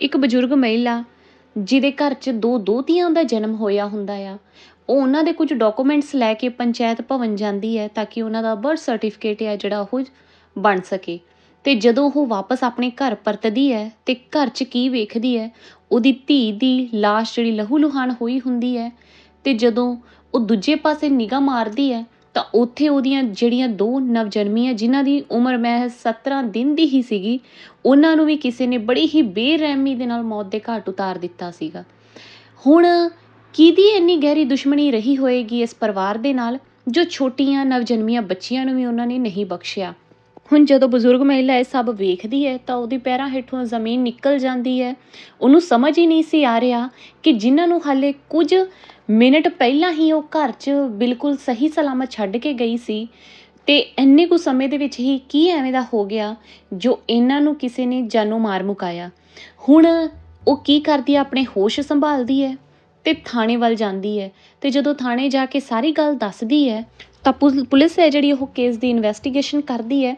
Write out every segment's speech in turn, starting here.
ਇੱਕ ਬਜ਼ੁਰਗ ਮਹਿਲਾ, ਜਿਹਦੇ ਘਰ 'ਚ ਦੋ ਦੋਹਤੀਆਂ ਦਾ ਜਨਮ ਹੋਇਆ ਹੁੰਦਾ ਆ, ਉਹ ਉਹਨਾਂ ਦੇ ਕੁਝ ਡਾਕੂਮੈਂਟਸ ਲੈ ਕੇ ਪੰਚਾਇਤ ਭਵਨ ਜਾਂਦੀ ਹੈ ਤਾਂ ਕਿ ਉਹਨਾਂ ਦਾ ਬਰਥ ਸਰਟੀਫਿਕੇਟ ਆ ਜਿਹੜਾ ਉਹ ਬਣ ਸਕੇ। ਤੇ ਜਦੋਂ ਉਹ ਵਾਪਸ ਆਪਣੇ ਘਰ ਪਰਤਦੀ ਹੈ ਤੇ ਘਰ 'ਚ ਕੀ ਵੇਖਦੀ ਹੈ, ਉਹਦੀ ਧੀ ਦੀ ਲਾਸ਼ ਜਿਹੜੀ ਲਹੂ ਲੁਹਾਨ ਹੋਈ ਹੁੰਦੀ ਹੈ ਤੇ ਜਦੋਂ ਉਹ ਦੂਜੇ ਪਾਸੇ ਨਿਗਾਹ ਮਾਰਦੀ ਹੈ ਤਾਂ ਉੱਥੇ ਉਹਦੀਆਂ ਜਿਹੜੀਆਂ ਦੋ ਨਵਜਨਮੀਆਂ ਜਿਨ੍ਹਾਂ ਦੀ ਉਮਰ ਮੈਂ 17 ਦਿਨ ਦੀ ਹੀ ਸੀਗੀ, ਉਹਨਾਂ ਨੂੰ ਵੀ ਕਿਸੇ ਨੇ ਬੜੀ ਹੀ ਬੇਰਹਿਮੀ ਦੇ ਨਾਲ ਮੌਤ ਦੇ ਘਾਟ ਉਤਾਰ ਦਿੱਤਾ ਸੀਗਾ। ਹੁਣ ਕਿਹਦੀ ਇੰਨੀ ਗਹਿਰੀ ਦੁਸ਼ਮਣੀ ਰਹੀ ਹੋਏਗੀ ਇਸ ਪਰਿਵਾਰ ਦੇ ਨਾਲ, ਜੋ ਛੋਟੀਆਂ ਨਵਜਨਮੀਆਂ ਬੱਚੀਆਂ ਨੂੰ ਵੀ ਉਹਨਾਂ ਨੇ ਨਹੀਂ ਬਖਸ਼ਿਆ? ਹੁਣ ਜਦੋਂ ਬਜ਼ੁਰਗ ਮਹਿਲਾ ਇਹ ਸਭ ਵੇਖਦੀ ਹੈ, ਤਾਂ ਉਹਦੇ ਪੈਰਾਂ ਹੇਠੋਂ ਜ਼ਮੀਨ ਨਿਕਲ ਜਾਂਦੀ ਹੈ। ਉਹਨੂੰ ਸਮਝ ਹੀ ਨਹੀਂ ਸੀ ਆ ਰਿਹਾ ਕਿ ਜਿਨ੍ਹਾਂ ਨੂੰ ਹਾਲੇ ਕੁਝ ਮਿੰਟ ਪਹਿਲਾਂ ਹੀ ਉਹ ਘਰ 'ਚ ਬਿਲਕੁਲ ਸਹੀ ਸਲਾਮਤ ਛੱਡ ਕੇ ਗਈ ਸੀ ਅਤੇ ਇੰਨੇ ਕੁ ਸਮੇਂ ਦੇ ਵਿੱਚ ਹੀ ਕੀ ਐਵੇਂ ਦਾ ਹੋ ਗਿਆ ਜੋ ਇਹਨਾਂ ਨੂੰ ਕਿਸੇ ਨੇ ਜਾਨੋਂ ਮਾਰ ਮੁਕਾਇਆ? ਹੁਣ ਉਹ ਕੀ ਕਰਦੀ ਹੈ ਆਪਣੇ ਹੋਸ਼ ਸੰਭਾਲਦੀ ਹੈ ਅਤੇ ਥਾਣੇ ਵੱਲ ਜਾਂਦੀ ਹੈ ਅਤੇ ਜਦੋਂ ਥਾਣੇ ਜਾ ਕੇ ਸਾਰੀ ਗੱਲ ਦੱਸਦੀ ਹੈ ਤਾਂ ਪੁਲ- ਪੁਲਿਸ ਹੈ ਜਿਹੜੀ ਉਹ ਕੇਸ ਦੀ ਇਨਵੈਸਟੀਗੇਸ਼ਨ ਕਰਦੀ ਹੈ,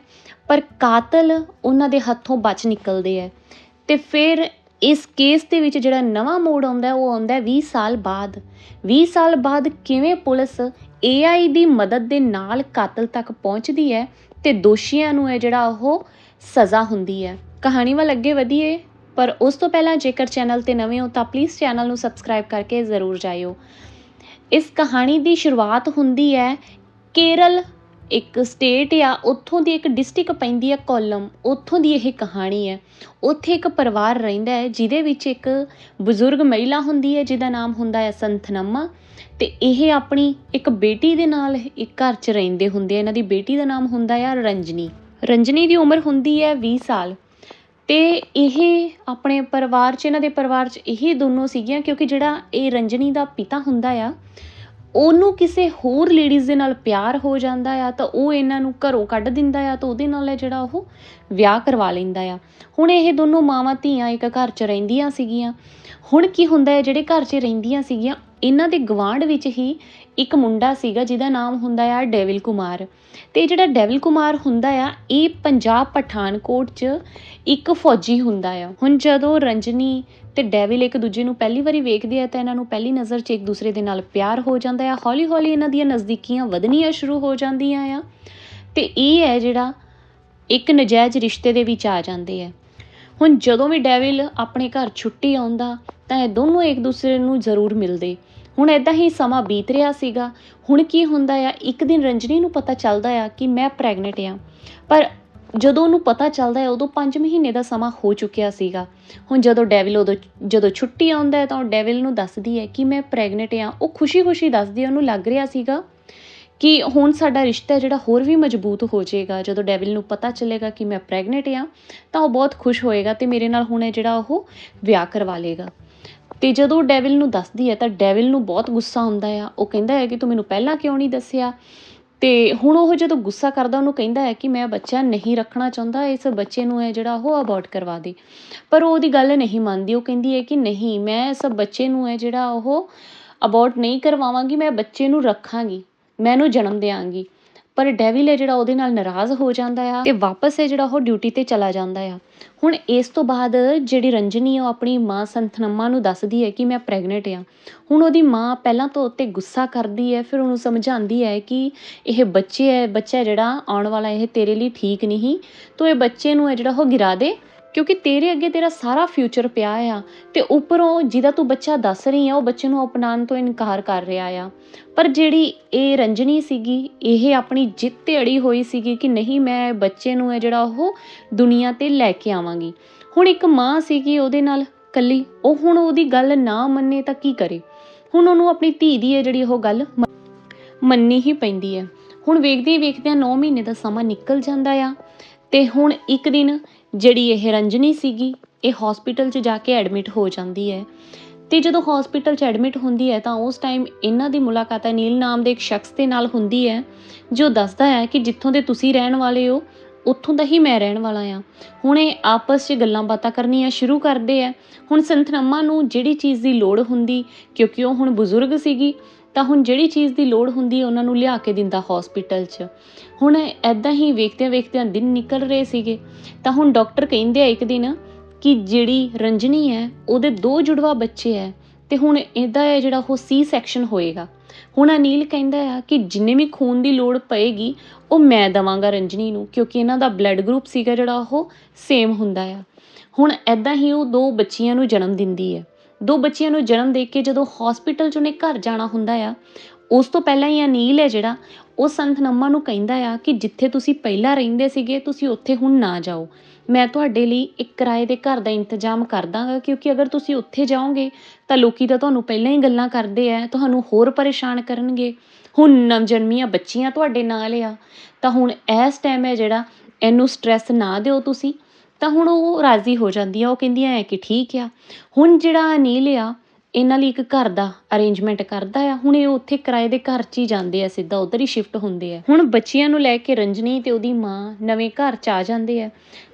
ਪਰ ਕਾਤਲ ਉਹਨਾਂ ਦੇ ਹੱਥੋਂ ਬਚ ਨਿਕਲਦੇ ਹੈ ਅਤੇ ਫਿਰ ਇਸ ਕੇਸ ਦੇ ਵਿੱਚ ਜਿਹੜਾ ਨਵਾਂ ਮੋੜ ਆਉਂਦਾ ਉਹ ਆਉਂਦਾ ਹੈ 20 ਸਾਲ ਬਾਅਦ। 20 ਸਾਲ ਬਾਅਦ ਕਿਵੇਂ ਪੁਲਿਸ AI ਦੀ ਮਦਦ ਦੇ ਨਾਲ ਕਾਤਲ ਤੱਕ ਪਹੁੰਚਦੀ ਹੈ ਤੇ ਦੋਸ਼ੀਆਂ ਨੂੰ ਹੈ ਜਿਹੜਾ ਉਹ ਸਜ਼ਾ ਹੁੰਦੀ ਹੈ। ਕਹਾਣੀ ਵੱਲ ਅੱਗੇ ਵਧੀਏ, ਪਰ ਉਸ ਤੋਂ ਪਹਿਲਾਂ ਜੇਕਰ ਚੈਨਲ ਤੇ ਨਵੇਂ ਹੋ ਤਾਂ ਪਲੀਜ਼ ਚੈਨਲ ਨੂੰ ਸਬਸਕ੍ਰਾਈਬ ਕਰਕੇ ਜ਼ਰੂਰ ਜਾਇਓ। ਇਸ ਕਹਾਣੀ ਦੀ ਸ਼ੁਰੂਆਤ ਹੁੰਦੀ ਹੈ ਕੇਰਲ ਇੱਕ ਸਟੇਟ ਆ, ਉੱਥੋਂ ਦੀ ਇੱਕ ਡਿਸਟ੍ਰਿਕਟ ਪੈਂਦੀ ਆ ਕੋਲਮ, ਉੱਥੋਂ ਦੀ ਇਹ ਕਹਾਣੀ ਹੈ ਉੱਥੇ ਇੱਕ ਪਰਿਵਾਰ ਰਹਿੰਦਾ ਹੈ, ਜਿਹਦੇ ਵਿੱਚ ਇੱਕ ਬਜ਼ੁਰਗ ਮਹਿਲਾ ਹੁੰਦੀ ਹੈ, ਜਿਹਦਾ ਨਾਮ ਹੁੰਦਾ ਹੈ ਸੰਥਨਮਾ ਤੇ ਇਹ ਆਪਣੀ ਇੱਕ ਬੇਟੀ ਦੇ ਨਾਲ ਇੱਕ ਘਰ 'ਚ ਰਹਿੰਦੇ ਹੁੰਦੇ ਆ। ਇਹਨਾਂ ਦੀ ਬੇਟੀ ਦਾ ਨਾਮ ਹੁੰਦਾ ਹੈ ਰੰਜਨੀ। ਰੰਜਨੀ ਦੀ ਉਮਰ ਹੁੰਦੀ ਹੈ 20 ਸਾਲ। ਤੇ ਇਹ ਆਪਣੇ ਪਰਿਵਾਰ 'ਚ, ਇਹਨਾਂ ਦੇ ਪਰਿਵਾਰ 'ਚ ਇਹ ਦੋਨੋਂ ਸੀਗੀਆਂ, ਕਿਉਂਕਿ ਜਿਹੜਾ ਇਹ ਰੰਜਨੀ ਦਾ ਪਿਤਾ ਹੁੰਦਾ ਆ ਉਹਨੂੰ ਕਿਸੇ ਹੋਰ ਲੇਡੀਜ਼ ਦੇ ਨਾਲ ਪਿਆਰ ਹੋ ਜਾਂਦਾ ਆ, ਤਾਂ ਉਹ ਇਹਨਾਂ ਨੂੰ ਘਰੋਂ ਕੱਢ ਦਿੰਦਾ ਆ ਤਾਂ ਉਹਦੇ ਨਾਲ ਹੈ ਜਿਹੜਾ ਉਹ ਵਿਆਹ ਕਰਵਾ ਲੈਂਦਾ ਆ। ਹੁਣ ਇਹ ਦੋਨੋਂ ਮਾਵਾਂ ਧੀਆਂ ਇੱਕ ਘਰ 'ਚ ਰਹਿੰਦੀਆਂ ਸੀਗੀਆਂ। ਹੁਣ ਕੀ ਹੁੰਦਾ ਹੈ ਜਿਹੜੇ ਘਰ 'ਚ ਰਹਿੰਦੀਆਂ ਸੀਗੀਆਂ, ਇਹਨਾਂ ਦੇ ਗਵਾਂਢ ਵਿੱਚ ਹੀ ਇੱਕ ਮੁੰਡਾ ਸੀਗਾ ਜਿਹਦਾ ਨਾਮ ਹੁੰਦਾ ਆ ਡੇਵਿਲ ਕੁਮਾਰ। ਤੇ ਜਿਹੜਾ ਡੇਵਿਲ ਕੁਮਾਰ ਹੁੰਦਾ ਆ, ਇਹ ਪੰਜਾਬ ਪਠਾਨਕੋਟ 'ਚ ਇੱਕ ਫੌਜੀ ਹੁੰਦਾ ਆ। ਹੁਣ ਜਦੋਂ ਰੰਜਨੀ ਤੇ ਡੈਵਿਲ ਇੱਕ ਦੂਜੇ ਨੂੰ ਪਹਿਲੀ ਵਾਰੀ ਵੇਖਦੇ ਆ ਤਾਂ ਇਹਨਾਂ ਨੂੰ ਪਹਿਲੀ ਨਜ਼ਰ 'ਚ ਇੱਕ ਦੂਸਰੇ ਦੇ ਨਾਲ ਪਿਆਰ ਹੋ ਜਾਂਦਾ ਆ। ਹੌਲੀ-ਹੌਲੀ ਇਹਨਾਂ ਦੀਆਂ ਨਜ਼ਦੀਕੀਆਂ ਵਧਣੀਆਂ ਸ਼ੁਰੂ ਹੋ ਜਾਂਦੀਆਂ ਆ। ਤੇ ਇਹ ਹੈ ਜਿਹੜਾ ਇੱਕ ਨਜਾਇਜ਼ ਰਿਸ਼ਤੇ ਦੇ ਵਿੱਚ ਆ ਜਾਂਦੇ ਆ। ਹੁਣ ਜਦੋਂ ਵੀ ਡੈਵਿਲ ਆਪਣੇ ਘਰ ਛੁੱਟੀ ਆਉਂਦਾ ਤਾਂ ਇਹ ਦੋਨੋਂ ਇੱਕ ਦੂਸਰੇ ਨੂੰ ਜ਼ਰੂਰ ਮਿਲਦੇ। ਹੁਣ ਇਦਾਂ ਹੀ ਸਮਾਂ ਬੀਤ ਰਿਹਾ ਸੀਗਾ। ਹੁਣ ਕੀ ਹੁੰਦਾ ਆ? ਇੱਕ ਦਿਨ ਰੰਜਨੀ ਨੂੰ ਪਤਾ ਚੱਲਦਾ ਆ ਕਿ ਮੈਂ ਪ੍ਰੈਗਨੈਂਟ ਆ। ਪਰ ਜਦੋਂ ਉਹਨੂੰ ਪਤਾ ਚੱਲਦਾ ਹੈ, ਉਦੋਂ 5 ਮਹੀਨੇ ਦਾ ਸਮਾਂ ਹੋ ਚੁੱਕਿਆ ਸੀਗਾ। ਹੁਣ ਜਦੋਂ ਡੈਵਿਲ ਉਦੋਂ, ਜਦੋਂ ਛੁੱਟੀ ਆਉਂਦਾ ਹੈ, ਤਾਂ ਉਹ ਡੈਵਿਲ ਨੂੰ ਦੱਸਦੀ ਹੈ ਕਿ ਮੈਂ ਪ੍ਰੈਗਨੈਂਟ ਹਾਂ। ਉਹ ਖੁਸ਼ੀ-ਖੁਸ਼ੀ ਦੱਸਦੀ ਹੈ, ਉਹਨੂੰ ਲੱਗ ਰਿਹਾ ਸੀਗਾ ਕਿ ਹੁਣ ਸਾਡਾ ਰਿਸ਼ਤਾ ਜਿਹੜਾ ਹੋਰ ਵੀ ਮਜ਼ਬੂਤ ਹੋ ਜਾਏਗਾ। ਜਦੋਂ ਡੈਵਿਲ ਨੂੰ ਪਤਾ ਚੱਲੇਗਾ ਕਿ ਮੈਂ ਪ੍ਰੈਗਨੈਂਟ ਹਾਂ, ਤਾਂ ਉਹ ਬਹੁਤ ਖੁਸ਼ ਹੋਏਗਾ ਤੇ ਮੇਰੇ ਨਾਲ ਹੁਣ ਜਿਹੜਾ ਉਹ ਵਿਆਹ ਕਰਵਾ ਲੇਗਾ ਤੇ ਜਦੋਂ ਡੈਵਿਲ ਨੂੰ ਦੱਸਦੀ ਹੈ, ਤਾਂ ਡੈਵਿਲ ਨੂੰ ਬਹੁਤ ਗੁੱਸਾ ਆਉਂਦਾ ਆ। ਉਹ ਕਹਿੰਦਾ ਹੈ ਕਿ ਤੂੰ ਮੈਨੂੰ ਪਹਿਲਾਂ ਕਿਉਂ ਨਹੀਂ ਦੱਸਿਆ? ਅਤੇ ਹੁਣ ਉਹ ਜਦੋਂ ਗੁੱਸਾ ਕਰਦਾ, ਉਹਨੂੰ ਕਹਿੰਦਾ ਹੈ ਕਿ ਮੈਂ ਬੱਚਾ ਨਹੀਂ ਰੱਖਣਾ ਚਾਹੁੰਦਾ, ਇਸ ਬੱਚੇ ਨੂੰ ਹੈ ਜਿਹੜਾ ਉਹ ਅਬੋਰਟ ਕਰਵਾ ਦੇ। ਪਰ ਉਹ ਉਹਦੀ ਗੱਲ ਨਹੀਂ ਮੰਨਦੀ, ਉਹ ਕਹਿੰਦੀ ਹੈ ਕਿ ਨਹੀਂ, ਮੈਂ ਇਸ ਬੱਚੇ ਨੂੰ ਹੈ ਜਿਹੜਾ ਉਹ ਅਬੋਰਟ ਨਹੀਂ ਕਰਵਾਵਾਂਗੀ, ਮੈਂ ਬੱਚੇ ਨੂੰ ਰੱਖਾਂਗੀ, ਮੈਂ ਇਹਨੂੰ ਜਨਮ ਦਿਆਂਗੀ। ਪਰ ਡੈਵਿਲ ਹੈ ਜਿਹੜਾ ਉਹਦੇ ਨਾਲ ਨਾਰਾਜ਼ ਹੋ ਜਾਂਦਾ ਆ ਤੇ ਵਾਪਸ ਹੈ ਜਿਹੜਾ ਉਹ ਡਿਊਟੀ ਤੇ ਚਲਾ ਜਾਂਦਾ ਆ। ਹੁਣ ਇਸ ਤੋਂ ਬਾਅਦ ਜਿਹੜੀ ਰੰਜਨੀ ਉਹ ਆਪਣੀ ਮਾਂ ਸੰਥਨਮਾ ਨੂੰ ਦੱਸਦੀ ਹੈ ਕਿ ਮੈਂ ਪ੍ਰੈਗਨੈਂਟ ਆ। ਹੁਣ ਉਹਦੀ ਮਾਂ ਪਹਿਲਾਂ ਤਾਂ ਉੱਤੇ ਗੁੱਸਾ ਕਰਦੀ ਹੈ, ਫਿਰ ਉਹਨੂੰ ਸਮਝਾਉਂਦੀ ਹੈ ਕਿ ਇਹ ਬੱਚੇ ਹੈ, ਬੱਚਾ ਜਿਹੜਾ ਆਉਣ ਵਾਲਾ ਇਹ ਤੇਰੇ ਲਈ ਠੀਕ ਨਹੀਂ, ਤੂੰ ਇਹ ਬੱਚੇ ਨੂੰ ਹੈ ਜਿਹੜਾ ਉਹ ਗਿਰਾ ਦੇ। ਕਿਉਂਕਿ ਤੇਰੇ ਅੱਗੇ ਤੇਰਾ ਸਾਰਾ ਫਿਊਚਰ ਪਿਆ ਆ ਤੇ ਉੱਪਰੋਂ ਜਿਹਦਾ ਤੂੰ ਬੱਚਾ ਦੱਸ ਰਹੀ ਆ, ਉਹ ਬੱਚੇ ਨੂੰ ਅਪਣਾਉਣ ਤੋਂ ਇਨਕਾਰ ਕਰ ਰਿਹਾ ਆ। ਪਰ ਜਿਹੜੀ ਇਹ ਰੰਜਨੀ ਸੀਗੀ, ਇਹ ਆਪਣੀ ਜਿੱਤ ਤੇ ਅੜੀ ਹੋਈ ਸੀਗੀ ਕਿ ਨਹੀਂ, ਮੈਂ ਬੱਚੇ ਨੂੰ ਹੈ ਜਿਹੜਾ ਉਹ ਦੁਨੀਆ ਤੇ ਲੈ ਕੇ ਆਵਾਂਗੀ। ਹੁਣ ਇੱਕ ਮਾਂ ਸੀਗੀ ਉਹਦੇ ਨਾਲ ਕੱਲੀ ਉਹ ਹੁਣ ਉਹਦੀ ਗੱਲ ਨਾ ਮੰਨੇ ਤਾਂ ਕੀ ਕਰੇ? ਹੁਣ ਉਹਨੂੰ ਆਪਣੀ ਧੀ ਦੀ ਹੈ ਜਿਹੜੀ ਉਹ ਗੱਲ ਮੰਨੀ ਹੀ ਪੈਂਦੀ ਹੈ। ਹੁਣ ਵੇਖਦੇ ਵੇਖਦਿਆਂ 9 ਮਹੀਨੇ ਦਾ ਸਮਾਂ ਨਿਕਲ ਜਾਂਦਾ ਆ ਤੇ ਹੁਣ ਇੱਕ ਦਿਨ ਜਿਹੜੀ ਇਹ ਰੰਜਨੀ ਸੀਗੀ, ਇਹ ਹਸਪੀਟਲ 'ਚ ਜਾ ਕੇ ਐਡਮਿਟ ਹੋ ਜਾਂਦੀ ਹੈ। ਤੇ ਜਦੋਂ ਹਸਪੀਟਲ 'ਚ ਐਡਮਿਟ ਹੁੰਦੀ ਹੈ, ਤਾਂ ਉਸ ਟਾਈਮ ਇਹਨਾਂ ਦੀ ਮੁਲਾਕਾਤ ਅਨੀਲ ਨਾਮ ਦੇ ਇੱਕ ਸ਼ਖਸ ਦੇ ਨਾਲ ਹੁੰਦੀ ਹੈ, ਜੋ ਦੱਸਦਾ ਹੈ ਕਿ ਜਿੱਥੋਂ ਦੇ ਤੁਸੀਂ ਰਹਿਣ ਵਾਲੇ ਹੋ, ਉੱਥੋਂ ਦਾ ਹੀ ਮੈਂ ਰਹਿਣ ਵਾਲਾ ਆ ਹੁਣ ਇਹ ਆਪਸ 'ਚ ਗੱਲਾਂ ਬਾਤਾਂ ਕਰਨੀਆਂ ਸ਼ੁਰੂ ਕਰਦੇ ਆ ਹੁਣ ਸੰਤਨਮਾ ਨੂੰ ਜਿਹੜੀ ਚੀਜ਼ ਦੀ ਲੋੜ ਹੁੰਦੀ, ਕਿਉਂਕਿ ਉਹ ਹੁਣ ਬਜ਼ੁਰਗ ਸੀਗੀ ਤਾਂ ਹੁਣ ਜਿਹੜੀ ਚੀਜ਼ ਦੀ ਲੋੜ ਹੁੰਦੀ ਹੈ, ਉਹਨਾਂ ਨੂੰ ਲਿਆ ਕੇ ਦਿੰਦਾ ਹਸਪੀਟਲ 'ਚ। ਹੁਣ ਐਦਾਂ ਹੀ ਵੇਖਦਿਆਂ ਵੇਖਦਿਆਂ ਦਿਨ ਨਿਕਲ ਰਹੇ ਸੀਗੇ। ਤਾਂ ਹੁਣ ਡਾਕਟਰ ਕਹਿੰਦੇ ਆ ਇੱਕ ਦਿਨ ਕਿ ਜਿਹੜੀ ਰੰਜਨੀ ਹੈ, ਉਹਦੇ ਦੋ ਜੁੜਵਾ ਬੱਚੇ ਹੈ ਤੇ ਹੁਣ ਇਹਦਾ ਹੈ ਜਿਹੜਾ ਉਹ ਸੀ ਸੈਕਸ਼ਨ ਹੋਏਗਾ। ਹੁਣ ਅਨੀਲ ਕਹਿੰਦਾ ਆ ਕਿ ਜਿੰਨੇ ਵੀ ਖੂਨ ਦੀ ਲੋੜ ਪਏਗੀ, ਉਹ ਮੈਂ ਦਵਾਂਗਾ ਰੰਜਨੀ ਨੂੰ, ਕਿਉਂਕਿ ਇਹਨਾਂ ਦਾ ਬਲੱਡ ਗਰੁੱਪ ਸੀਗਾ ਜਿਹੜਾ ਉਹ ਸੇਮ ਹੁੰਦਾ ਆ। ਹੁਣ ਐਦਾਂ ਹੀ ਉਹ ਦੋ ਬੱਚੀਆਂ ਨੂੰ ਜਨਮ ਦਿੰਦੀ ਹੈ। ਦੋ ਬੱਚਿਆਂ ਨੂੰ ਜਨਮ ਦੇ ਕੇ ਜਦੋਂ ਹਸਪੀਟਲ 'ਚ ਉਹਨੇ ਘਰ ਜਾਣਾ ਹੁੰਦਾ ਆ, ਉਸ ਤੋਂ ਪਹਿਲਾਂ ਹੀ ਅਨੀਲ ਹੈ ਜਿਹੜਾ, ਉਹ ਸੰਤ ਨੰਮਾ ਨੂੰ ਕਹਿੰਦਾ ਆ ਕਿ ਜਿੱਥੇ ਤੁਸੀਂ ਪਹਿਲਾਂ ਰਹਿੰਦੇ ਸੀਗੇ, ਤੁਸੀਂ ਉੱਥੇ ਹੁਣ ਨਾ ਜਾਓ। ਮੈਂ ਤੁਹਾਡੇ ਲਈ ਇੱਕ ਕਿਰਾਏ ਦੇ ਘਰ ਦਾ ਇੰਤਜ਼ਾਮ ਕਰ ਦਾਂਗਾ, ਕਿਉਂਕਿ ਅਗਰ ਤੁਸੀਂ ਉੱਥੇ ਜਾਓਗੇ, ਤਾਂ ਲੋਕੀ ਤਾਂ ਤੁਹਾਨੂੰ ਪਹਿਲਾਂ ਹੀ ਗੱਲਾਂ ਕਰਦੇ ਆ, ਤੁਹਾਨੂੰ ਹੋਰ ਪਰੇਸ਼ਾਨ ਕਰਨਗੇ। ਹੁਣ ਨਵਜਨਮੀਆਂ ਬੱਚੀਆਂ ਤੁਹਾਡੇ ਨਾਲ ਆ, ਤਾਂ ਹੁਣ ਇਸ ਟਾਈਮ ਹੈ ਜਿਹੜਾ, ਇਹਨੂੰ ਸਟ੍ਰੈਸ ਨਾ ਦਿਓ ਤੁਸੀਂ। ਤਾਂ ਹੁਣ ਉਹ ਰਾਜ਼ੀ ਹੋ ਜਾਂਦੀ ਆ ਉਹ ਕਹਿੰਦੀਆਂ ਐ ਕਿ ਠੀਕ ਆ। ਹੁਣ ਜਿਹੜਾ ਅਨੀਲ ਆ, ਇਹਨਾਂ ਲਈ ਇੱਕ ਘਰ ਦਾ ਅਰੇਂਜਮੈਂਟ ਕਰਦਾ ਆ। ਹੁਣ ਇਹ ਉੱਥੇ ਕਿਰਾਏ ਦੇ ਘਰ 'ਚ ਹੀ ਜਾਂਦੇ ਆ, ਸਿੱਧਾ ਉਧਰ ਹੀ ਸ਼ਿਫਟ ਹੁੰਦੇ ਆ। ਹੁਣ ਬੱਚਿਆਂ ਨੂੰ ਲੈ ਕੇ ਰੰਜਨੀ ਤੇ ਉਹਦੀ ਮਾਂ ਨਵੇਂ ਘਰ 'ਚ ਆ ਜਾਂਦੇ ਆ।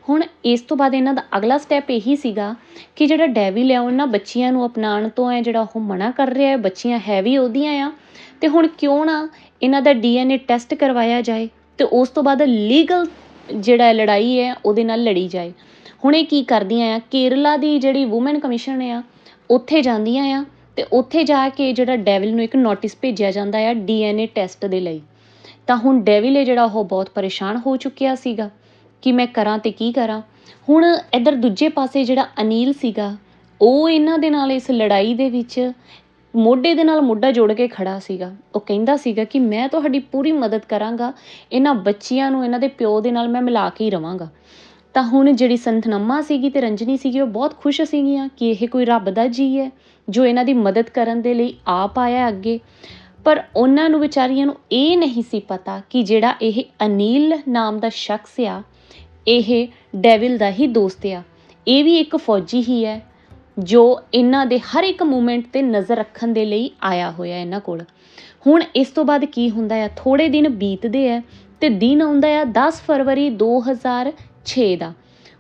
ਹੁਣ ਇਸ ਤੋਂ ਬਾਅਦ ਇਹਨਾਂ ਦਾ ਅਗਲਾ ਸਟੈਪ ਇਹੀ ਸੀਗਾ ਕਿ ਜਿਹੜਾ ਡੈਵਿਲ ਆ, ਉਹਨਾਂ ਬੱਚਿਆਂ ਨੂੰ ਅਪਣਾਉਣ ਤੋਂ ਹੈ ਜਿਹੜਾ ਉਹ ਮਨਾ ਕਰ ਰਿਹਾ ਹੈ ਬੱਚੀਆਂ ਹੈ ਵੀ ਉਹਦੀਆਂ ਆ। ਤੇ ਹੁਣ ਕਿਉਂ ਨਾ ਇਹਨਾਂ ਦਾ ਡੀਐਨਏ ਟੈਸਟ ਕਰਵਾਇਆ ਜਾਏ ਤੇ ਉਸ ਤੋਂ ਬਾਅਦ ਲੀਗਲ ਜਿਹੜਾ ਲੜਾਈ ਹੈ, ਉਹਦੇ ਨਾਲ ਲੜੀ ਜਾਏ। ਹੁਣ ਇਹ ਕੀ ਕਰਦੀਆਂ ਆ? ਕੇਰਲਾ ਦੀ ਜਿਹੜੀ ਵੂਮੈਨ ਕਮਿਸ਼ਨ ਆ, ਉੱਥੇ ਜਾਂਦੀਆਂ ਆ ਤੇ ਉੱਥੇ ਜਾ ਕੇ ਜਿਹੜਾ ਡੈਵਿਲ ਨੂੰ ਇੱਕ ਨੋਟਿਸ ਭੇਜਿਆ ਜਾਂਦਾ ਆ ਡੀਐਨਏ ਟੈਸਟ ਦੇ ਲਈ। ਤਾਂ ਹੁਣ ਡੈਵਿਲ ਹੈ ਜਿਹੜਾ ਉਹ ਬਹੁਤ ਪਰੇਸ਼ਾਨ ਹੋ ਚੁੱਕਿਆ ਸੀਗਾ ਕਿ ਮੈਂ ਕਰਾਂ ਤੇ ਕੀ ਕਰਾਂ? ਹੁਣ ਇੱਧਰ ਦੂਜੇ ਪਾਸੇ ਜਿਹੜਾ ਅਨੀਲ ਸੀਗਾ, ਉਹ ਇਹਨਾਂ ਦੇ ਨਾਲ ਇਸ ਲੜਾਈ ਦੇ ਵਿੱਚ ਮੋਢੇ ਦੇ ਨਾਲ ਮੋਢਾ ਜੋੜ ਕੇ ਖੜਾ ਸੀਗਾ। ਉਹ ਕਹਿੰਦਾ ਸੀਗਾ ਕਿ ਮੈਂ ਤੁਹਾਡੀ ਪੂਰੀ ਮਦਦ ਕਰਾਂਗਾ। ਇਹਨਾਂ ਬੱਚਿਆਂ ਨੂੰ, ਇਹਨਾਂ ਦੇ ਪਿਓ ਦੇ ਨਾਲ ਮੈਂ ਮਿਲਾ ਕੇ ਹੀ ਰਵਾਂਗਾ। ਤਾਂ ਹੁਣ ਜਿਹੜੀ ਸੰਤਨਮਾ ਸੀਗੀ ਤੇ ਰੰਜਨੀ ਸੀਗੀ, ਉਹ ਬਹੁਤ ਖੁਸ਼ ਸੀਗੀਆਂ ਕਿ ਇਹ ਕੋਈ ਰੱਬ ਦਾ ਜੀ ਹੈ, ਜੋ ਇਹਨਾਂ ਦੀ ਮਦਦ ਕਰਨ ਦੇ ਲਈ ਆਪ ਆਇਆ ਅੱਗੇ। ਪਰ ਉਹਨਾਂ ਨੂੰ, ਵਿਚਾਰੀਆਂ ਨੂੰ ਇਹ ਨਹੀਂ ਸੀ ਪਤਾ ਕਿ ਜਿਹੜਾ ਇਹ ਅਨੀਲ ਨਾਮ ਦਾ ਸ਼ਖਸ ਆ, ਇਹ ਡੈਵਿਲ ਦਾ ਹੀ ਦੋਸਤ ਆ। ਇਹ ਵੀ ਇੱਕ ਫੌਜੀ ਹੀ ਹੈ। ਜੋ ਇਹਨਾਂ ਦੇ ਹਰ ਇੱਕ ਮੂਮੈਂਟ ਤੇ ਨਜ਼ਰ ਰੱਖਣ ਦੇ ਲਈ ਆਇਆ ਹੋਇਆ ਇਹਨਾਂ ਕੋਲ। ਹੁਣ ਇਸ ਤੋਂ ਬਾਅਦ ਕੀ ਹੁੰਦਾ ਆ ਥੋੜੇ ਦਿਨ ਬੀਤਦੇ ਆ ਤੇ ਦਿਨ ਆਉਂਦਾ ਆ 10 ਫਰਵਰੀ 2006 ਦਾ।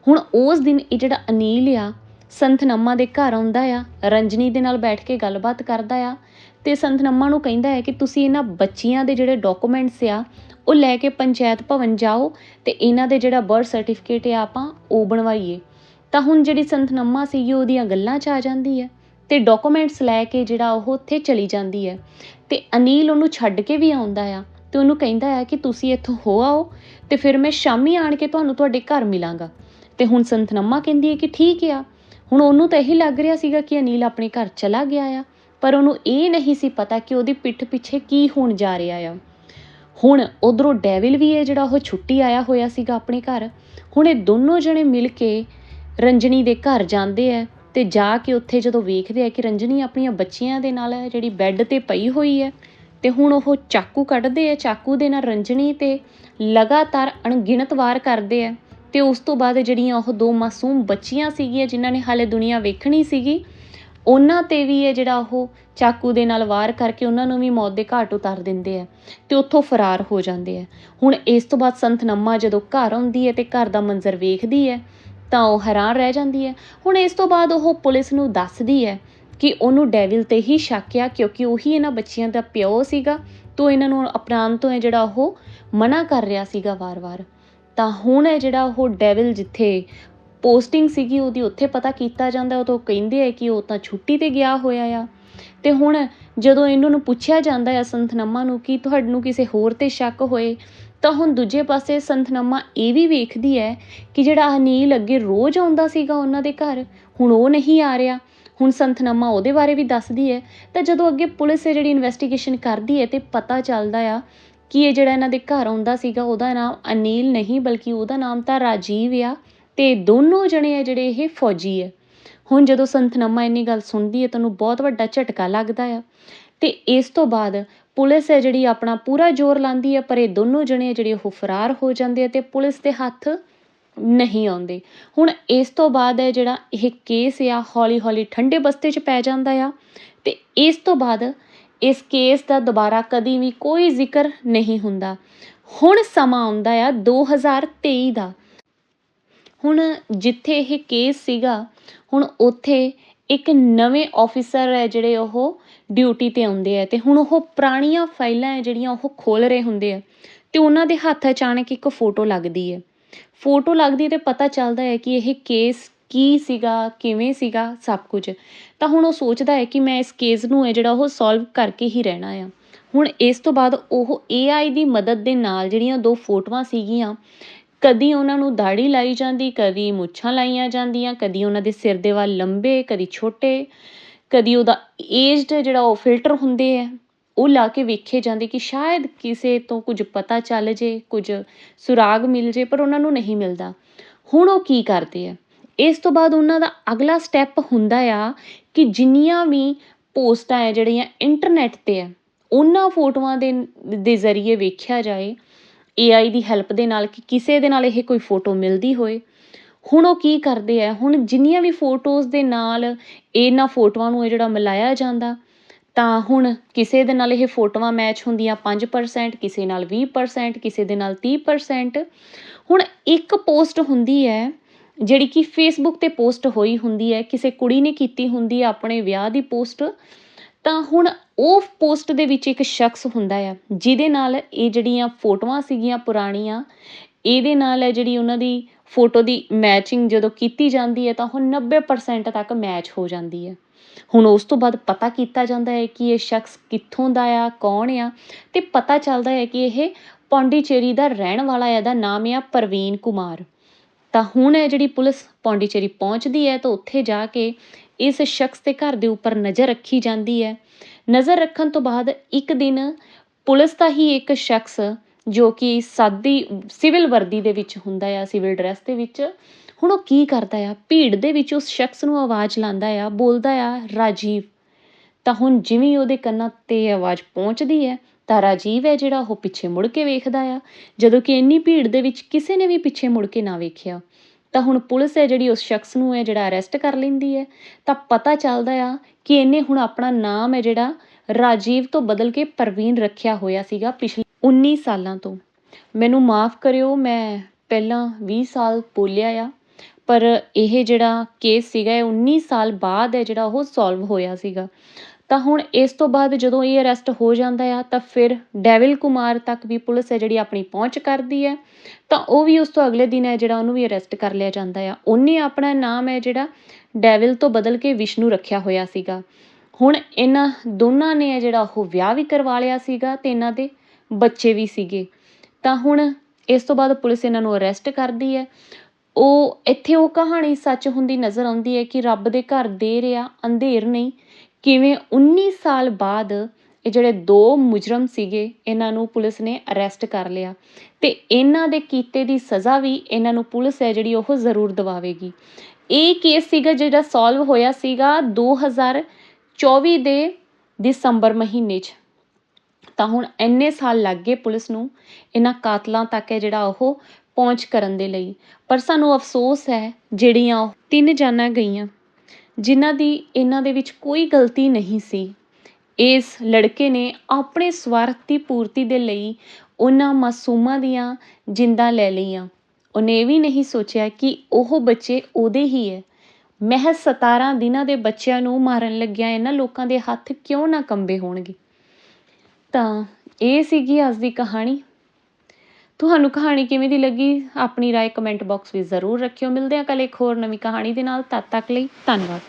ਹੁਣ ਉਸ ਦਿਨ ਇਹ ਜਿਹੜਾ ਅਨੀਲ ਆ ਸੰਤਨਮਾ ਦੇ ਘਰ ਆਉਂਦਾ ਆ, ਰੰਜਨੀ ਦੇ ਨਾਲ ਬੈਠ ਕੇ ਗੱਲਬਾਤ ਕਰਦਾ ਆ ਤੇ ਸੰਤਨਮਾ ਨੂੰ ਕਹਿੰਦਾ ਹੈ ਕਿ ਤੁਸੀਂ ਇਹਨਾਂ ਬੱਚੀਆਂ ਦੇ ਜਿਹੜੇ ਡਾਕੂਮੈਂਟਸ ਆ, ਉਹ ਲੈ ਕੇ ਪੰਚਾਇਤ ਭਵਨ ਜਾਓ ਤੇ ਇਹਨਾਂ ਦੇ ਜਿਹੜਾ ਬਰਥ ਸਰਟੀਫਿਕੇਟ ਆ ਆਪਾਂ ਉਹ ਬਣਵਾਈਏ। ਤਾਂ ਹੁਣ ਜਿਹੜੀ ਸੰਤਨੰਮਾ ਸੀਗੀ ਉਹਦੀਆਂ ਗੱਲਾਂ 'ਚ ਆ ਜਾਂਦੀ ਹੈ ਤੇ ਡਾਕੂਮੈਂਟਸ ਲੈ ਕੇ ਜਿਹੜਾ ਉਹ ਉੱਥੇ ਚਲੀ ਜਾਂਦੀ ਹੈ ਤੇ ਅਨੀਲ ਉਹਨੂੰ ਛੱਡ ਕੇ ਵੀ ਆਉਂਦਾ ਆ ਤੇ ਉਹਨੂੰ ਕਹਿੰਦਾ ਆ ਕਿ ਤੁਸੀਂ ਇੱਥੋਂ ਹੋ ਆਓ ਤੇ ਫਿਰ ਮੈਂ ਸ਼ਾਮੀ ਆਣ ਕੇ ਤੁਹਾਨੂੰ ਤੁਹਾਡੇ ਘਰ ਮਿਲਾਂਗਾ। ਤੇ ਹੁਣ ਸੰਤਨੰਮਾ ਕਹਿੰਦੀ ਹੈ ਕਿ ਠੀਕ ਆ, ਹੁਣ ਉਹਨੂੰ ਤਾਂ ਇਹੀ ਲੱਗ ਰਿਹਾ ਸੀਗਾ ਕਿ ਅਨੀਲ ਆਪਣੇ ਘਰ ਚਲਾ ਗਿਆ ਆ, ਪਰ ਉਹਨੂੰ ਇਹ ਨਹੀਂ ਸੀ ਪਤਾ ਕਿ ਉਹਦੀ ਪਿੱਠ ਪਿੱਛੇ ਕੀ ਹੋਣ ਜਾ ਰਿਹਾ ਆ। ਹੁਣ ਉਧਰੋਂ ਡੈਵਿਲ ਵੀ ਹੈ ਜਿਹੜਾ ਉਹ ਛੁੱਟੀ ਆਇਆ ਹੋਇਆ ਸੀਗਾ ਆਪਣੇ ਘਰ, ਹੁਣ ਇਹ ਦੋਨੋਂ ਜਣੇ ਮਿਲ ਕੇ ਰੰਜਨੀ ਦੇ ਘਰ ਜਾਂਦੇ ਆ ਤੇ ਜਾ ਕੇ ਉੱਥੇ ਜਦੋਂ ਵੇਖਦੇ ਆ ਕਿ ਰੰਜਨੀ ਆਪਣੀਆਂ ਬੱਚੀਆਂ ਦੇ ਨਾਲ ਜਿਹੜੀ ਬੈੱਡ ਤੇ ਪਈ ਹੋਈ ਹੈ ਤੇ ਹੁਣ ਉਹ ਚਾਕੂ ਕੱਢਦੇ ਆ, ਚਾਕੂ ਦੇ ਨਾਲ ਰੰਜਨੀ ਤੇ ਲਗਾਤਾਰ ਅਣਗਿਣਤ ਵਾਰ ਕਰਦੇ ਆ ਤੇ ਉਸ ਤੋਂ ਬਾਅਦ ਜਿਹੜੀਆਂ ਉਹ ਦੋ ਮਾਸੂਮ ਬੱਚੀਆਂ ਸੀਗੀਆਂ ਜਿਨ੍ਹਾਂ ਨੇ ਹਾਲੇ ਦੁਨੀਆ ਵੇਖਣੀ ਸੀਗੀ, ਉਹਨਾਂ ਤੇ ਵੀ ਇਹ ਜਿਹੜਾ ਉਹ ਚਾਕੂ ਦੇ ਨਾਲ ਵਾਰ ਕਰਕੇ ਉਹਨਾਂ ਨੂੰ ਵੀ ਮੌਤ ਦੇ ਘਾਟ ਉਤਾਰ ਦਿੰਦੇ ਆ ਤੇ ਉੱਥੋਂ ਫਰਾਰ ਹੋ ਜਾਂਦੇ ਆ। ਹੁਣ ਇਸ ਤੋਂ ਬਾਅਦ ਸੰਤ ਨੰਮਾ ਜਦੋਂ ਘਰ ਆਉਂਦੀ ਹੈ ਤੇ ਘਰ ਦਾ ਮੰਜ਼ਰ ਵੇਖਦੀ ਹੈ ਤਾਂ ਉਹ ਹੈਰਾਨ ਰਹਿ ਜਾਂਦੀ ਹੈ। ਹੁਣ ਇਸ ਤੋਂ ਬਾਅਦ ਉਹ ਪੁਲਿਸ ਨੂੰ ਦੱਸਦੀ ਹੈ ਕਿ ਉਹਨੂੰ ਡੈਵਿਲ ਤੇ ਹੀ ਸ਼ੱਕ ਆ, ਕਿਉਂਕਿ ਉਹੀ ਇਹਨਾਂ ਬੱਚਿਆਂ ਦਾ ਪਿਓ ਸੀਗਾ। ਤੋਂ ਇਹਨਾਂ ਨੂੰ ਅਪਰਾਧ ਤੋਂ ਹੈ ਜਿਹੜਾ ਉਹ ਮਨਾ ਕਰ ਰਿਹਾ ਸੀਗਾ ਵਾਰ-ਵਾਰ। ਤਾਂ ਹੁਣ ਹੈ ਜਿਹੜਾ ਉਹ ਡੈਵਿਲ ਜਿੱਥੇ ਪੋਸਟਿੰਗ ਸੀਗੀ, ਉਹਦੀ ਉੱਥੇ ਪਤਾ ਕੀਤਾ ਜਾਂਦਾ ਉਹ ਤੋਂ ਕਹਿੰਦੇ ਆ ਕਿ ਉਹ ਤਾਂ ਛੁੱਟੀ ਤੇ ਗਿਆ ਹੋਇਆ ਆ। ਤੇ ਹੁਣ ਜਦੋਂ ਇਹਨਾਂ ਨੂੰ ਪੁੱਛਿਆ ਜਾਂਦਾ ਹੈ ਸੰਤਨਮਾ ਨੂੰ ਕਿ ਤੁਹਾਨੂੰ ਕਿਸੇ ਹੋਰ ਤੇ ਸ਼ੱਕ ਹੋਏ ਤਾਂ ਹੁਣ ਦੂਜੇ ਪਾਸੇ ਸੰਤਨੰਮਾ ਇਹ ਵੀ ਵੇਖਦੀ ਹੈ ਕਿ ਜਿਹੜਾ ਅਨੀਲ ਅੱਗੇ ਰੋਜ਼ ਆਉਂਦਾ ਸੀਗਾ ਉਹਨਾਂ ਦੇ ਘਰ, ਹੁਣ ਉਹ ਨਹੀਂ ਆ ਰਿਹਾ। ਹੁਣ ਸੰਤਨੰਮਾ ਉਹਦੇ ਬਾਰੇ ਵੀ ਦੱਸਦੀ ਹੈ। ਤਾਂ ਜਦੋਂ ਅੱਗੇ ਪੁਲਿਸ ਇਹ ਜਿਹੜੀ ਇਨਵੈਸਟੀਗੇਸ਼ਨ ਕਰਦੀ ਹੈ ਤੇ ਪਤਾ ਚੱਲਦਾ ਆ ਕਿ ਇਹ ਜਿਹੜਾ ਇਹਨਾਂ ਦੇ ਘਰ ਆਉਂਦਾ ਸੀਗਾ, ਉਹਦਾ ਨਾਮ ਅਨੀਲ ਨਹੀਂ ਬਲਕਿ ਉਹਦਾ ਨਾਮ ਤਾਂ ਰਾਜੀਵ ਆ ਤੇ ਦੋਨੋਂ ਜਣੇ ਆ ਜਿਹੜੇ ਇਹ ਫੌਜੀ ਹੈ ਹੁਣ ਜਦੋਂ ਸੰਤਨੰਮਾ ਇੰਨੀ ਗੱਲ ਸੁਣਦੀ ਹੈ ਤਾਂ ਉਹਨੂੰ ਬਹੁਤ ਵੱਡਾ ਝਟਕਾ ਲੱਗਦਾ ਆ। ਤੇ ਇਸ ਤੋਂ ਬਾਅਦ ਪੁਲਿਸ ਹੈ ਜਿਹੜੀ ਆਪਣਾ ਪੂਰਾ ਜ਼ੋਰ ਲਾਉਂਦੀ ਹੈ, ਪਰ ਇਹ ਦੋਨੋਂ ਜਣੇ ਜਿਹੜੇ ਉਹ ਫਰਾਰ ਹੋ ਜਾਂਦੇ ਆ ਤੇ ਪੁਲਿਸ ਦੇ ਹੱਥ ਨਹੀਂ ਆਉਂਦੇ। ਹੁਣ ਇਸ ਤੋਂ ਬਾਅਦ ਹੈ ਜਿਹੜਾ ਇਹ ਕੇਸ ਆ, ਹੌਲੀ ਹੌਲੀ ਠੰਡੇ ਬਸਤੇ 'ਚ ਪੈ ਜਾਂਦਾ ਆ ਤੇ ਇਸ ਤੋਂ ਬਾਅਦ ਇਸ ਕੇਸ ਦਾ ਦੁਬਾਰਾ ਕਦੀ ਵੀ ਕੋਈ ਜ਼ਿਕਰ ਨਹੀਂ ਹੁੰਦਾ। ਹੁਣ ਸਮਾਂ ਆਉਂਦਾ ਆ 2023 ਦਾ। ਹੁਣ ਜਿੱਥੇ ਇਹ ਕੇਸ ਸੀਗਾ, ਹੁਣ ਉੱਥੇ ਇੱਕ ਨਵੇਂ ਔਫਿਸਰ ਹੈ ਜਿਹੜੇ ਉਹ ਡਿਊਟੀ ਤੇ ਆਉਂਦੇ ਹੈ ਤੇ ਹੁਣ ਉਹ ਪੁਰਾਣੀਆਂ ਫਾਈਲਾਂ ਹੈ ਜਿਹੜੀਆਂ ਉਹ ਖੋਲ ਰਹੇ ਹੁੰਦੇ ਆ ਤੇ ਉਹਨਾਂ ਦੇ ਹੱਥ ਅਚਾਨਕ ਇੱਕ ਫੋਟੋ ਲੱਗਦੀ ਹੈ। ਫੋਟੋ ਲੱਗਦੀ ਹੈ ਤੇ ਪਤਾ ਚੱਲਦਾ ਹੈ ਕਿ ਇਹ ਕੇਸ ਕੀ ਸੀਗਾ, ਕਿਵੇਂ ਸੀਗਾ, ਸਭ ਕੁਝ। ਤਾਂ ਹੁਣ ਉਹ ਸੋਚਦਾ ਹੈ ਕਿ ਮੈਂ ਇਸ ਕੇਸ ਨੂੰ ਹੈ ਜਿਹੜਾ ਉਹ ਸੋਲਵ ਕਰਕੇ ਹੀ ਰਹਿਣਾ ਆ। ਹੁਣ ਇਸ ਤੋਂ ਬਾਅਦ ਉਹ AI ਦੀ ਮਦਦ ਦੇ ਨਾਲ ਜਿਹੜੀਆਂ ਦੋ ਫੋਟੋਆਂ ਸੀਗੀਆਂ ਕਦੀ ਉਹਨਾਂ ਨੂੰ ਦਾੜੀ ਲਾਈ ਜਾਂਦੀ, ਕਦੀ ਮੁੱਛਾਂ ਲਾਈਆਂ ਜਾਂਦੀਆਂ, ਕਦੀ ਉਹਨਾਂ ਦੇ ਸਿਰ ਦੇ ਵਾਲ ਲੰਬੇ, ਕਦੀ ਛੋਟੇ, ਕਦੀ ਉਹਦਾ ਏਜਡ ਜਿਹੜਾ ਉਹ ਫਿਲਟਰ ਹੁੰਦੇ ਆ, ਉਹ ਲਾ ਕੇ ਵੇਖੇ ਜਾਂਦੇ ਕਿ ਸ਼ਾਇਦ ਕਿਸੇ ਤੋਂ ਕੁਝ ਪਤਾ ਚੱਲ ਜੇ, ਕੁਝ ਸੁਰਾਗ ਮਿਲ ਜੇ, ਪਰ ਉਹਨਾਂ ਨੂੰ ਨਹੀਂ ਮਿਲਦਾ। ਹੁਣ ਉਹ ਕੀ ਕਰਦੇ ਆ? ਇਸ ਤੋਂ ਬਾਅਦ ਉਹਨਾਂ ਦਾ ਅਗਲਾ ਸਟੈਪ ਹੁੰਦਾ ਆ ਕਿ ਜਿੰਨੀਆਂ ਵੀ ਪੋਸਟਾਂ ਹੈ ਜਿਹੜੀਆਂ ਇੰਟਰਨੈਟ ਤੇ ਆ, ਉਹਨਾਂ ਫੋਟੋਆਂ ਦੇ ਦੇ ਜ਼ਰੀਏ ਵੇਖਿਆ ਜਾਏ AI ਦੀ ਹੈਲਪ ਦੇ ਨਾਲ ਕਿ ਕਿਸੇ ਦੇ ਨਾਲ ਇਹ ਕੋਈ ਫੋਟੋ ਮਿਲਦੀ ਹੋਏ। ਹੁਣ ਉਹ ਕੀ ਕਰਦੇ ਆ? ਹੁਣ ਜਿੰਨੀਆਂ ਵੀ ਫੋਟੋਜ਼ ਦੇ ਨਾਲ ਇਹਨਾਂ ਫੋਟੋਆਂ ਨੂੰ ਇਹ ਜਿਹੜਾ ਮਿਲਾਇਆ ਜਾਂਦਾ, ਤਾਂ ਹੁਣ ਕਿਸੇ ਦੇ ਨਾਲ ਇਹ ਫੋਟੋਆਂ ਮੈਚ ਹੁੰਦੀਆਂ 5% ਕਿਸੇ ਨਾਲ 20% ਕਿਸੇ ਦੇ ਨਾਲ 30% ਹੁਣ ਇੱਕ ਪੋਸਟ ਹੁੰਦੀ ਹੈ, ਜਿਹੜੀ ਕਿ ਫੇਸਬੁੱਕ ਤੇ ਪੋਸਟ ਹੋਈ ਹੁੰਦੀ ਹੈ, ਕਿਸੇ ਕੁੜੀ ਨੇ ਕੀਤੀ ਹੁੰਦੀ ਹੈ ਆਪਣੇ ਵਿਆਹ ਦੀ ਪੋਸਟ ਤਾਂ ਹੁਣ ਉਹ ਪੋਸਟ ਦੇ ਵਿੱਚ ਇੱਕ ਸ਼ਖਸ ਹੁੰਦਾ ਆ, ਜਿਹਦੇ ਨਾਲ ਇਹ ਜਿਹੜੀਆਂ ਫੋਟੋਆਂ ਸੀਗੀਆਂ ਪੁਰਾਣੀਆਂ, ਇਹਦੇ ਨਾਲ ਹੈ ਜਿਹੜੀ ਉਹਨਾਂ ਦੀ ਫੋਟੋ ਦੀ ਮੈਚਿੰਗ ਜਦੋਂ ਕੀਤੀ ਜਾਂਦੀ ਹੈ ਤਾਂ ਉਹ 90% ਤੱਕ ਮੈਚ ਹੋ ਜਾਂਦੀ ਹੈ। ਹੁਣ ਉਸ ਤੋਂ ਬਾਅਦ ਪਤਾ ਕੀਤਾ ਜਾਂਦਾ ਹੈ ਕਿ ਇਹ ਸ਼ਖਸ ਕਿੱਥੋਂ ਦਾ ਆ, ਕੌਣ ਆ ਤੇ ਪਤਾ ਚੱਲਦਾ ਹੈ ਕਿ ਇਹ ਪੌਂਡੀਚੇਰੀ ਦਾ ਰਹਿਣ ਵਾਲਾ ਹੈ ਇਹਦਾ ਨਾਮ ਆ ਪ੍ਰਵੀਨ ਕੁਮਾਰ। ਤਾਂ ਹੁਣ ਇਹ ਜਿਹੜੀ ਪੁਲਿਸ ਪੌਂਡੀਚੇਰੀ ਪਹੁੰਚਦੀ ਹੈ ਤਾਂ ਉੱਥੇ ਜਾ ਕੇ ਇਸ ਸ਼ਖਸ ਦੇ ਘਰ ਦੇ ਉੱਪਰ ਨਜ਼ਰ ਰੱਖੀ ਜਾਂਦੀ ਹੈ ਨਜ਼ਰ ਰੱਖਣ ਤੋਂ ਬਾਅਦ ਇੱਕ ਦਿਨ ਪੁਲਿਸ ਦਾ ਹੀ ਇੱਕ ਸ਼ਖਸ ਜੋ ਕਿ ਸਾਦੀ, ਸਿਵਲ ਵਰਦੀ ਦੇ ਵਿੱਚ ਹੁੰਦਾ ਆ, ਸਿਵਲ ਡਰੈਸ ਦੇ ਵਿੱਚ, ਹੁਣ ਉਹ ਕੀ ਕਰਦਾ ਆ? ਭੀੜ ਦੇ ਵਿੱਚ ਉਸ ਸ਼ਖਸ ਨੂੰ ਆਵਾਜ਼ ਲਾਉਂਦਾ ਆ, ਬੋਲਦਾ ਆ, ਰਾਜੀਵ। ਤਾਂ ਹੁਣ ਜਿਵੇਂ ਉਹਦੇ ਕੰਨਾਂ ਤੇ ਆਵਾਜ਼ ਪਹੁੰਚਦੀ ਹੈ, ਤਾਂ ਰਾਜੀਵ ਹੈ ਜਿਹੜਾ ਉਹ ਪਿੱਛੇ ਮੁੜ ਕੇ ਵੇਖਦਾ ਆ। ਜਦੋਂ ਕਿ ਇੰਨੀ ਭੀੜ ਦੇ ਵਿੱਚ ਕਿਸੇ ਨੇ ਵੀ ਪਿੱਛੇ ਮੁੜ ਕੇ ਨਾ ਵੇਖਿਆ। ਤਾਂ ਹੁਣ ਪੁਲਿਸ ਹੈ ਜਿਹੜੀ ਉਸ ਸ਼ਖਸ ਨੂੰ ਹੈ ਜਿਹੜਾ ਅਰੈਸਟ ਕਰ ਲੈਂਦੀ ਹੈ। ਤਾਂ ਪਤਾ ਚੱਲਦਾ ਆ ਕਿ ਇਹਨੇ ਹੁਣ ਆਪਣਾ ਨਾਮ ਹੈ ਜਿਹੜਾ ਰਾਜੀਵ ਤੋਂ ਬਦਲ ਕੇ ਪ੍ਰਵੀਨ ਰੱਖਿਆ ਹੋਇਆ ਸੀਗਾ ਪਿਛਲੇ 19 ਸਾਲਾਂ ਤੋਂ। ਮੈਨੂੰ ਮਾਫ ਕਰਿਓ, ਮੈਂ ਪਹਿਲਾਂ 20 ਸਾਲ ਬੋਲਿਆ ਆ, ਪਰ ਇਹ ਜਿਹੜਾ ਕੇਸ ਸੀਗਾ, ਇਹ 19 ਸਾਲ ਬਾਅਦ ਹੈ ਜਿਹੜਾ ਉਹ ਸੋਲਵ ਹੋਇਆ ਸੀਗਾ। ਤਾਂ ਹੁਣ ਇਸ ਤੋਂ ਬਾਅਦ ਜਦੋਂ ਇਹ ਅਰੈਸਟ ਹੋ ਜਾਂਦਾ ਆ, ਤਾਂ ਫਿਰ ਡੈਵਿਲ ਕੁਮਾਰ ਤੱਕ ਵੀ ਪੁਲਿਸ ਹੈ ਜਿਹੜੀ ਆਪਣੀ ਪਹੁੰਚ ਕਰਦੀ ਹੈ। ਤਾਂ ਉਹ ਵੀ ਉਸ ਤੋਂ ਅਗਲੇ ਦਿਨ ਹੈ ਜਿਹੜਾ ਉਹਨੂੰ ਵੀ ਅਰੈਸਟ ਕਰ ਲਿਆ ਜਾਂਦਾ ਆ। ਉਹਨੇ ਆਪਣਾ ਨਾਮ ਹੈ ਜਿਹੜਾ ਡੈਵਿਲ ਤੋਂ ਬਦਲ ਕੇ ਵਿਸ਼ਨੂੰ ਰੱਖਿਆ ਹੋਇਆ ਸੀਗਾ। ਹੁਣ ਇਹਨਾਂ ਦੋਨਾਂ ਨੇ ਜਿਹੜਾ ਉਹ ਵਿਆਹ ਵੀ ਕਰਵਾ ਲਿਆ ਸੀਗਾ ਤੇ ਇਹਨਾਂ ਦੇ ਬੱਚੇ ਵੀ ਸੀਗੇ। ਤਾਂ ਹੁਣ ਇਸ ਤੋਂ ਬਾਅਦ ਪੁਲਿਸ ਇਹਨਾਂ ਨੂੰ ਅਰੈਸਟ ਕਰਦੀ ਹੈ। ਉਹ ਇੱਥੇ ਉਹ ਕਹਾਣੀ ਸੱਚ ਹੁੰਦੀ ਨਜ਼ਰ ਆਉਂਦੀ ਹੈ ਕਿ ਰੱਬ ਦੇ ਘਰ ਦੇਰ ਆ, ਅੰਧੇਰ ਨਹੀਂ। ਕਿਵੇਂ 19 ਸਾਲ ਬਾਅਦ ਇਹ ਜਿਹੜੇ ਦੋ ਮੁਜਰਮ ਸੀਗੇ, ਇਹਨਾਂ ਨੂੰ ਪੁਲਿਸ ਨੇ ਅਰੈਸਟ ਕਰ ਲਿਆ ਅਤੇ ਇਹਨਾਂ ਦੇ ਕੀਤੇ ਦੀ ਸਜ਼ਾ ਵੀ ਇਹਨਾਂ ਨੂੰ ਪੁਲਿਸ ਹੈ ਜਿਹੜੀ ਉਹ ਜ਼ਰੂਰ ਦਿਵਾਵੇਗੀ। ਇਹ ਕੇਸ ਸੀਗਾ ਜਿਹੜਾ ਸੋਲਵ ਹੋਇਆ ਸੀਗਾ 2024 ਦੇ ਦਸੰਬਰ ਮਹੀਨੇ 'ਚ। ਤਾਂ ਹੁਣ ਇੰਨੇ ਸਾਲ ਲੱਗ ਗਏ ਪੁਲਿਸ ਨੂੰ ਇਹਨਾਂ ਕਾਤਲਾਂ ਤੱਕ ਹੈ ਜਿਹੜਾ ਉਹ ਪਹੁੰਚ ਕਰਨ ਦੇ ਲਈ। ਪਰ ਸਾਨੂੰ ਅਫਸੋਸ ਹੈ ਜਿਹੜੀਆਂ ਉਹ ਤਿੰਨ ਜਾਨਾਂ ਗਈਆਂ। ਜਿਨ੍ਹਾਂ ਦੀ ਇਹਨਾਂ ਦੇ ਵਿੱਚ ਕੋਈ ਗਲਤੀ ਨਹੀਂ ਸੀ। ਇਸ ਲੜਕੇ ਨੇ ਆਪਣੇ ਸਵਾਰਥ ਦੀ ਪੂਰਤੀ ਦੇ ਲਈ ਉਹਨਾਂ ਮਾਸੂਮਾਂ ਦੀਆਂ ਜਿੰਦਾਂ ਲੈ ਲਈਆਂ। ਉਹਨੇ ਇਹ ਵੀ ਨਹੀਂ ਸੋਚਿਆ ਕਿ ਉਹ ਬੱਚੇ ਉਹਦੇ ਹੀ ਹੈ ਮਹਿਜ਼ 17 ਦਿਨਾਂ ਦੇ ਬੱਚਿਆਂ ਨੂੰ ਮਾਰਨ ਲੱਗਿਆ ਇਹਨਾਂ ਲੋਕਾਂ ਦੇ ਹੱਥ ਕਿਉਂ ਨਾ ਕੰਬੇ ਹੋਣਗੇ? ਤਾਂ ਇਹ ਸੀਗੀ ਅੱਜ ਦੀ ਕਹਾਣੀ। ਤੁਹਾਨੂੰ ਕਹਾਣੀ ਕਿਵੇਂ ਦੀ ਲੱਗੀ? ਆਪਣੀ ਰਾਏ ਕਮੈਂਟ ਬਾਕਸ ਵਿੱਚ ਜ਼ਰੂਰ ਰੱਖਿਓ। ਮਿਲਦੇ ਹਾਂ ਕੱਲ ਇੱਕ ਹੋਰ ਨਵੀਂ ਕਹਾਣੀ ਦੇ ਨਾਲ। ਤਦ ਤੱਕ ਲਈ ਧੰਨਵਾਦ।